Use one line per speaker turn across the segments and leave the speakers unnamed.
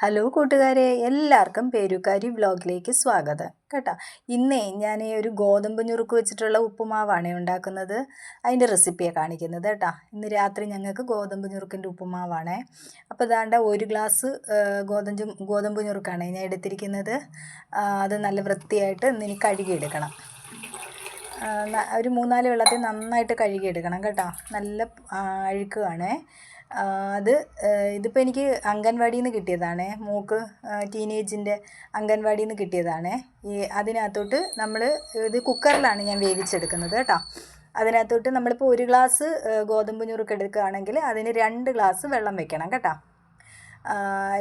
Hello കൂട്ടുകാരെ എല്ലാവർക്കും പേരുക്കാരി വ്ലോഗിലേക്ക് സ്വാഗതം. കേട്ടോ ഇന്നേ ഞാൻ ഒരു ഗോതമ്പ് ഞുറുക്ക് വെച്ചിട്ടുള്ള ഉപ്പുമാവാണ് ഉണ്ടാക്കുന്നത്. അതിന്റെ റെസിപ്പിയാണ് കാണിക്കുന്നത് കേട്ടോ. ഇന്ന് രാത്രി ഞങ്ങൾക്ക് ഗോതമ്പ് ഞുറുക്കിന്റെ ഉപ്പുമാവാണ്. അപ്പോൾ ഇതാണ്ട ഒരു ഗ്ലാസ് ഗോതമ്പ് ഗോതമ്പ് ഞുറുക്കാണ് ഞാൻ എടുത്തിരിക്കുന്നത്. അത് നല്ല വൃത്തിയായിട്ട് ഇന്നിനി കഴുകിയെടുക്കണം. ആ, ഒരു മൂന്നാൽ വെള്ളത്തിൽ നന്നായിട്ട് കഴുകിയെടുക്കണം കേട്ടോ. നല്ല ആ, അഴുക്ക് കാണേ ആ, അത് ഇതിപ്പോൾ എനിക്ക് അംഗൻവാടിയിൽ നിന്ന് കിട്ടിയതാണ്. മൂക്ക് ടീനേജിന്റെ അംഗൻവാടിയിൽ നിന്ന് കിട്ടിയതാണ്. ഈ അതിനകത്തോട്ട് നമ്മൾ ഇത് കുക്കറിലാണ് ഞാൻ വേവിച്ചെടുക്കുന്നത് കേട്ടോ. അതിനകത്തോട്ട് നമ്മളിപ്പോൾ ഒരു ഗ്ലാസ് ഗോതമ്പ് ഞുറുക്ക് എടുക്കുകയാണെങ്കിൽ അതിന് രണ്ട് ഗ്ലാസ് വെള്ളം വെക്കണം കേട്ടോ.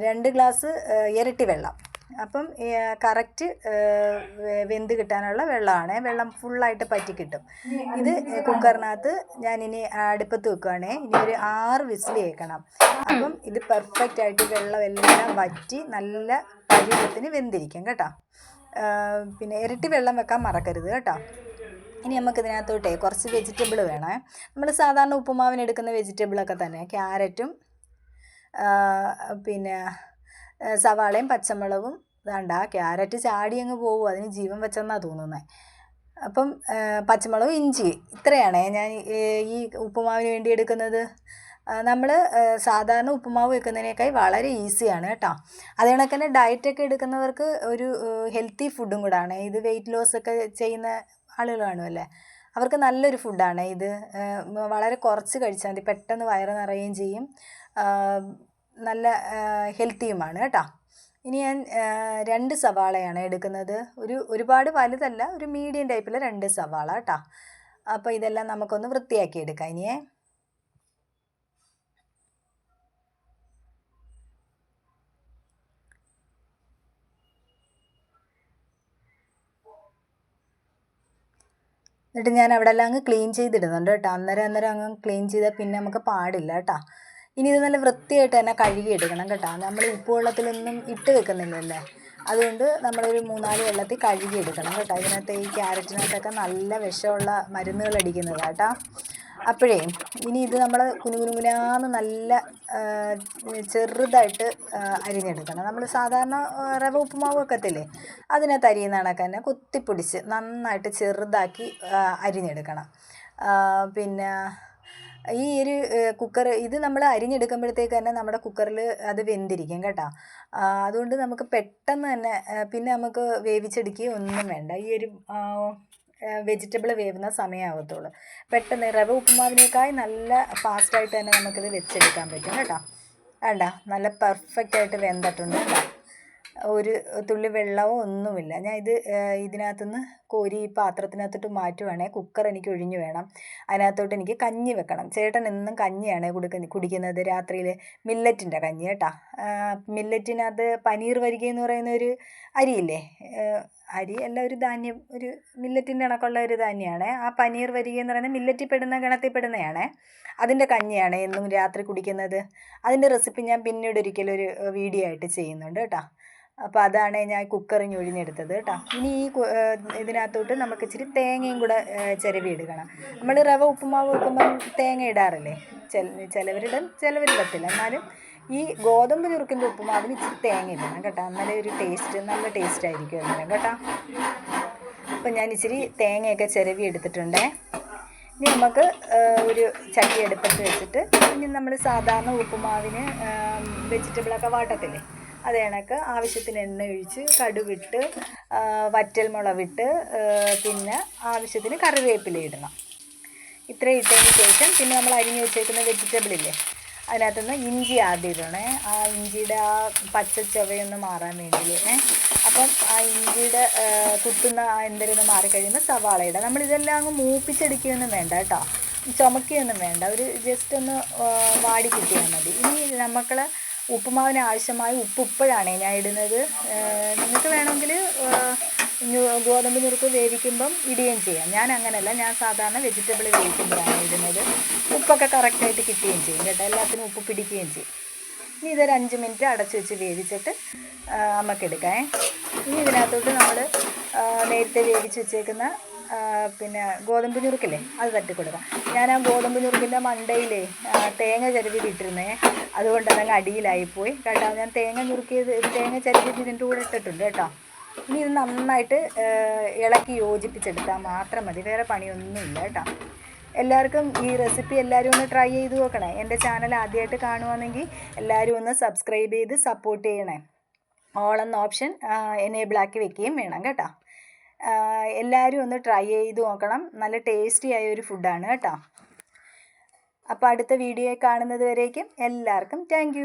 രണ്ട് ഗ്ലാസ് ഇരട്ടി വെള്ളം. അപ്പം കറക്റ്റ് വെന്ത് കിട്ടാനുള്ള വെള്ളമാണ്. വെള്ളം ഫുള്ളായിട്ട് പറ്റി കിട്ടും. ഇത് കുക്കറിനകത്ത് ഞാനിനി അടുപ്പത്ത് വെക്കുകയാണേ ഇനി ഒരു ആറ് വിസിൽ കേൾക്കണം. അപ്പം ഇത് പെർഫെക്റ്റ് ആയിട്ട് വെള്ളം എല്ലാം വറ്റി നല്ല പരുവത്തിന് വെന്തിരിക്കും കേട്ടോ. പിന്നെ ഇരട്ടി വെള്ളം വെക്കാൻ മറക്കരുത് കേട്ടോ. ഇനി നമുക്ക് ഇതിനകത്തോട്ടെ കുറച്ച് വെജിറ്റബിൾ വേണേ. നമ്മൾ സാധാരണ ഉപ്പുമാവിന് എടുക്കുന്ന വെജിറ്റബിളൊക്കെ തന്നെ. ക്യാരറ്റും പിന്നെ സവാളയും പച്ചമുളകും വേണ്ട ക്യാരറ്റ് ചാടി അങ്ങ് പോകും അതിന് ജീവൻ വെച്ചെന്നാണ് തോന്നുന്നത് അപ്പം പച്ചമുളക് ഇഞ്ചി ഇത്രയാണ് ഞാൻ ഈ ഉപ്പുമാവിന് വേണ്ടി എടുക്കുന്നത്. നമ്മൾ സാധാരണ ഉപ്പുമാവ് വെക്കുന്നതിനേക്കാൾ വളരെ ഈസിയാണ് കേട്ടോ. അതേ കണക്ക് തന്നെ ഡയറ്റൊക്കെ എടുക്കുന്നവർക്ക് ഒരു ഹെൽത്തി ഫുഡും കൂടാണ്. ഇത് വെയിറ്റ് ലോസ് ഒക്കെ ചെയ്യുന്ന ആളുകൾ കാണുമല്ലേ അവർക്ക് നല്ലൊരു ഫുഡാണ് ഇത്. വളരെ കുറച്ച് കഴിച്ചാൽ മതി. പെട്ടെന്ന് വയറ് നിറയുകയും ചെയ്യും. നല്ല ഹെൽത്തിയുമാണ് കേട്ടോ. ഇനി ഞാൻ രണ്ട് സവാളയാണ് എടുക്കുന്നത്. ഒരു ഒരുപാട് വലുതല്ല ഒരു മീഡിയം ടൈപ്പിൽ രണ്ട് സവാള കേട്ടോ അപ്പോൾ ഇതെല്ലാം നമുക്കൊന്ന് വൃത്തിയാക്കി എടുക്കാം ഇനിയേ. എന്നിട്ട് ഞാൻ അവിടെ എല്ലാം അങ്ങ് ക്ലീൻ ചെയ്തിടുന്നുണ്ട് കേട്ടോ അന്നേരം അന്നേരം അങ്ങ് ക്ലീൻ ചെയ്താൽ പിന്നെ നമുക്ക് പാടില്ല കേട്ടോ ഇനി ഇത് നല്ല വൃത്തിയായിട്ട് തന്നെ കഴുകി എടുക്കണം കേട്ടോ. നമ്മൾ ഉപ്പ് വെള്ളത്തിലൊന്നും ഇട്ട് വെക്കുന്നില്ലല്ലേ? അതുകൊണ്ട് നമ്മളൊരു മൂന്നാൽ വെള്ളത്തിൽ കഴുകി എടുക്കണം കേട്ടോ. ഇതിനകത്ത് ഈ ക്യാരറ്റിനകത്തൊക്കെ നല്ല വിഷമുള്ള മരുന്നുകൾ അടിക്കുന്നതാണ് കേട്ടോ. അപ്പോഴേ ഇനി ഇത് നമ്മൾ കുനുകുനുകുനാന്ന് നല്ല ചെറുതായിട്ട് അരിഞ്ഞെടുക്കണം. നമ്മൾ സാധാരണ റവ ഉപ്പുമാവ് വെക്കത്തില്ലേ? അതിനകത്ത് അരിയുന്ന കണക്ക് തന്നെ കുത്തിപ്പൊടിച്ച് നന്നായിട്ട് ചെറുതാക്കി അരിഞ്ഞെടുക്കണം. പിന്നെ ഈ ഒരു കുക്കർ ഇത് നമ്മൾ അരിഞ്ഞെടുക്കുമ്പോഴത്തേക്ക് തന്നെ നമ്മുടെ കുക്കറിൽ അത് വെന്തിരിക്കും കേട്ടോ. അതുകൊണ്ട് നമുക്ക് പെട്ടെന്ന് തന്നെ പിന്നെ നമുക്ക് വേവിച്ചെടുക്കുകയോ ഒന്നും വേണ്ട. ഈ ഒരു വെജിറ്റബിൾ വേവുന്ന സമയമാകത്തുള്ളൂ പെട്ടെന്ന് റവ ഉപ്പുമാവിനേക്കായി നല്ല ഫാസ്റ്റായിട്ട് തന്നെ നമുക്കിത് വെച്ചെടുക്കാൻ പറ്റും കേട്ടോ. വേണ്ട നല്ല പെർഫെക്റ്റ് ആയിട്ട് വെന്തിട്ടുണ്ട് കേട്ടോ. ഒരു തുള്ളി വെള്ളമോ ഒന്നുമില്ല. ഞാൻ ഇത് ഇതിനകത്തുനിന്ന് കോരി ഈ പാത്രത്തിനകത്തോട്ട് മാറ്റുവാണെങ്കിൽ കുക്കർ എനിക്ക് ഒഴിഞ്ഞു വേണം. അതിനകത്തോട്ട് എനിക്ക് കഞ്ഞി വെക്കണം. ചേട്ടൻ എന്നും കഞ്ഞിയാണ് കൊടുക്കുന്ന കുടിക്കുന്നത്. രാത്രിയിൽ മില്ലറ്റിന്റെ കഞ്ഞി കേട്ടോ. മില്ലറ്റിനകത്ത് പനീർ വരിക എന്ന് പറയുന്ന ഒരു അരിയില്ലേ? അരി അല്ല ഒരു ധാന്യം. ഒരു മില്ലറ്റിന്റെ കണക്കുള്ള ഒരു ധാന്യമാണ്. ആ പനീർ വരിക എന്ന് പറയുന്നത് മില്ലറ്റിൽ പെടുന്ന ഗണത്തിൽ പെടുന്നതാണ് അതിന്റെ കഞ്ഞിയാണ് എന്നും രാത്രി കുടിക്കുന്നത്. അതിന്റെ റെസിപ്പി ഞാൻ പിന്നീട് ഒരിക്കലും ഒരു വീഡിയോ ആയിട്ട് ചെയ്യുന്നുണ്ട് കേട്ടോ. അപ്പോൾ അതാണ് ഞാൻ കുക്കറിൽ ഞൊഴിഞ്ഞെടുത്തത് കേട്ടോ. ഇനി ഈ ഇതിനകത്തോട്ട് നമുക്ക് ഇച്ചിരി തേങ്ങയും കൂടെ ചിരവി എടുക്കണം നമ്മൾ റവ ഉപ്പുമാവ് വെക്കുമ്പം തേങ്ങ ഇടാറില്ലേ? ചില ചിലവരിടും ചിലവരിടത്തില്ല. എന്നാലും ഈ ഗോതമ്പ് ചുരുക്കിന്റെ ഉപ്പുമാവിന് ഇച്ചിരി തേങ്ങ ഇടണം കേട്ടോ. എന്നാലേ ഒരു ടേസ്റ്റ് നല്ല ടേസ്റ്റ് ആയിരിക്കും അന്നേരം കേട്ടോ. അപ്പം ഞാൻ ഇച്ചിരി തേങ്ങയൊക്കെ ചിരവി എടുത്തിട്ടുണ്ടേ. ഇനി നമുക്ക് ഒരു ചട്ടി എടുത്തിട്ട് വെച്ചിട്ട് ഇനി നമ്മൾ സാധാരണ ഉപ്പുമാവിന് വെജിറ്റബിളൊക്കെ വാട്ടത്തില്ലേ? അത് കണക്ക്. ആവശ്യത്തിന് എണ്ണ ഒഴിച്ച് കടുവിട്ട് വറ്റൽ മുളവിട്ട് പിന്നെ ആവശ്യത്തിന് കറിവേപ്പില ഇടണം. ഇത്രയും ഇട്ടതിന് ശേഷം പിന്നെ നമ്മൾ അരിഞ്ഞ് വെച്ചേക്കുന്ന വെജിറ്റബിൾ ഇല്ലേ അതിനകത്തുനിന്ന് ഇഞ്ചി ആദ്യം ഇടണേ. ആ ഇഞ്ചിയുടെ ആ പച്ച ചൊവയൊന്ന് മാറാൻ വേണ്ടി അപ്പം ആ ഇഞ്ചിയുടെ കുത്തുന്ന ആ എന്തെങ്കിലും മാറിക്കഴിയുമ്പോൾ സവാള ഇടാം. നമ്മളിതെല്ലാം അങ്ങ് മൂപ്പിച്ചെടുക്കുകയൊന്നും വേണ്ട കേട്ടോ. ചുമക്കുകയൊന്നും വേണ്ട. ഒരു ജസ്റ്റ് ഒന്ന് വാടി കിട്ടിയാൽ മതി. ഇനി നമുക്ക് ഉപ്പുമാവിന് ആവശ്യമായ ഉപ്പ് ഇപ്പോഴാണ് ഞാൻ ഇടുന്നത്. നിങ്ങൾക്ക് വേണമെങ്കിൽ ഗോതമ്പ് നുറുക്ക് വേവിക്കുമ്പം ഇടുകയും ചെയ്യാം. ഞാൻ അങ്ങനെയല്ല ഞാൻ സാധാരണ വെജിറ്റബിൾ വേവിക്കുമ്പോഴാണ് ഇടുന്നത്. ഉപ്പൊക്കെ കറക്റ്റായിട്ട് കിട്ടുകയും ചെയ്യും കേട്ടോ. എല്ലാത്തിനും ഉപ്പ് പിടിക്കുകയും ചെയ്യും. ഇനി ഇതൊരു അഞ്ച് മിനിറ്റ് അടച്ച് വെച്ച് വേവിച്ചിട്ട് അമ്മക്കെടുക്കാം ഇനി ഇതിനകത്തോട്ട് നമ്മൾ നേരത്തെ വേവിച്ച് വെച്ചേക്കുന്ന പിന്നെ ഗോതമ്പ് ഞുറുക്കില്ലേ? അത് തട്ടി കൊടുക്കാം. ഞാൻ ആ ഗോതമ്പ് ഞുറുക്കിന്റെ മണ്ടയിലേ തേങ്ങ ചരുവിയിട്ടിരുന്നേ. അതുകൊണ്ട് അതങ്ങ് അടിയിലായിപ്പോയി. കേട്ടോ ഞാൻ തേങ്ങ ഞുറുക്കിയത് തേങ്ങ ചരുവിയത് ഇതിന്റെ കൂടെ ഇട്ടിട്ടുണ്ട് കേട്ടോ. ഇനി ഇത് നന്നായിട്ട് ഇളക്കി യോജിപ്പിച്ചെടുത്താൽ മാത്രം മതി. വേറെ പണിയൊന്നുമില്ല കേട്ടോ. എല്ലാവർക്കും ഈ റെസിപ്പി എല്ലാവരും ഒന്ന് ട്രൈ ചെയ്ത് നോക്കണേ. എന്റെ ചാനൽ ആദ്യമായിട്ട് കാണുവാണെങ്കിൽ എല്ലാവരും ഒന്ന് സബ്സ്ക്രൈബ് ചെയ്ത് സപ്പോർട്ട് ചെയ്യണേ. ഓൾ എന്ന ഓപ്ഷൻ എനേബിൾ ആക്കി വെക്കുകയും വേണം കേട്ടോ. എല്ലാവരും ഒന്ന് ട്രൈ ചെയ്ത് നോക്കണം. നല്ല ടേസ്റ്റി ആയ ഒരു ഫുഡാണ് കേട്ടോ. അപ്പോൾ അടുത്ത വീഡിയോ കാണുന്നത് വരേക്കും എല്ലാവർക്കും താങ്ക്